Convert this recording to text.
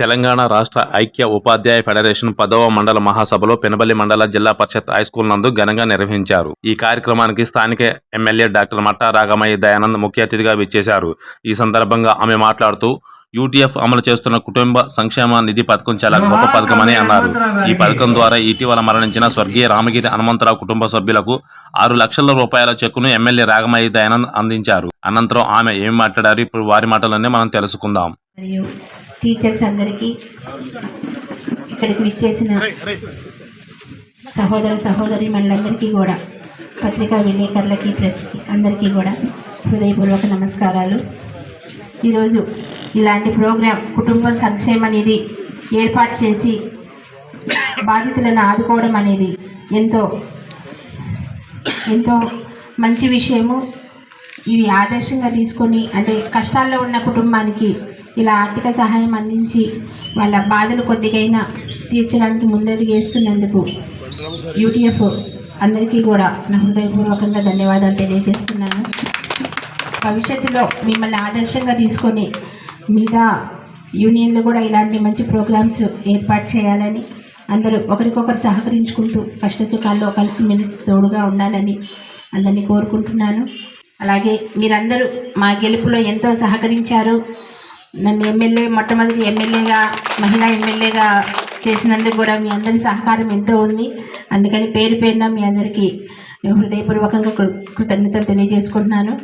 తెలంగాణ రాష్ట్ర ఐక్య ఉపాధ్యాయ ఫెడరేషన్ పదవ మండల మహాసభలో పెనబల్లి మండల జిల్లా పరిషత్ హైస్కూల్ నందు ఘనంగా నిర్వహించారు. ఈ కార్యక్రమానికి స్థానిక ఎమ్మెల్యే డాక్టర్ మట్టా రాగమయ్య దయానంద్ ముఖ్య అతిథిగా విచ్చేశారు. ఈ సందర్భంగా ఆమె మాట్లాడుతూ యూటీఎఫ్ అమలు చేస్తున్న కుటుంబ సంక్షేమ నిధి పథకం చాలా గొప్ప పథకమని అన్నారు. ఈ పథకం ద్వారా ఇటీవల మరణించిన స్వర్గీయ రామగిరి హనుమంతరావు కుటుంబ సభ్యులకు ఆరు లక్షల రూపాయల చెక్కును ఎమ్మెల్యే రాగమయ్య దయానంద్ అందించారు. అనంతరం ఆమె ఏం మాట్లాడారు? ఇప్పుడు వారి మాటలన్నీ మనం తెలుసుకుందాం. టీచర్స్ అందరికీ ఇక్కడికి విచ్చేసిన సహోదర సహోదరి మనందరికీ కూడా పత్రికా విలేకరులకి ప్రెస్కి అందరికీ కూడా హృదయపూర్వక నమస్కారాలు. ఈరోజు ఇలాంటి ప్రోగ్రాం కుటుంబ సంక్షేమ నిధి ఏర్పాటు చేసి బాధితులను ఆదుకోవడం అనేది ఎంతో ఎంతో మంచి విషయము. ఇది ఆదర్శంగా తీసుకొని అంటే కష్టాల్లో ఉన్న కుటుంబానికి ఇలా ఆర్థిక సహాయం అందించి వాళ్ళ బాధలు కొద్దిగైనా తీర్చడానికి ముందడుగు వేస్తున్నందుకు యూటీఎఫ్ అందరికీ కూడా నా హృదయపూర్వకంగా ధన్యవాదాలు తెలియజేస్తున్నాను. భవిష్యత్తులో మిమ్మల్ని ఆదర్శంగా తీసుకొని మీద యూనియన్లు కూడా ఇలాంటి మంచి ప్రోగ్రామ్స్ ఏర్పాటు చేయాలని అందరూ ఒకరికొకరు సహకరించుకుంటూ కష్ట సుఖాల్లో కలిసిమెలిసి తోడుగా ఉండాలని అందరినీ కోరుకుంటున్నాను. అలాగే మీరందరూ మా గెలుపులో ఎంతో సహకరించారు. నన్ను ఎమ్మెల్యే మొట్టమొదటి ఎమ్మెల్యేగా మహిళా ఎమ్మెల్యేగా చేసినందుకు కూడా మీ అందరి సహకారం ఎంతో ఉంది. అందుకని పేరు పేరున మీ అందరికీ హృదయపూర్వకంగా కృ- కృతజ్ఞతలు తెలియజేసుకుంటున్నాను.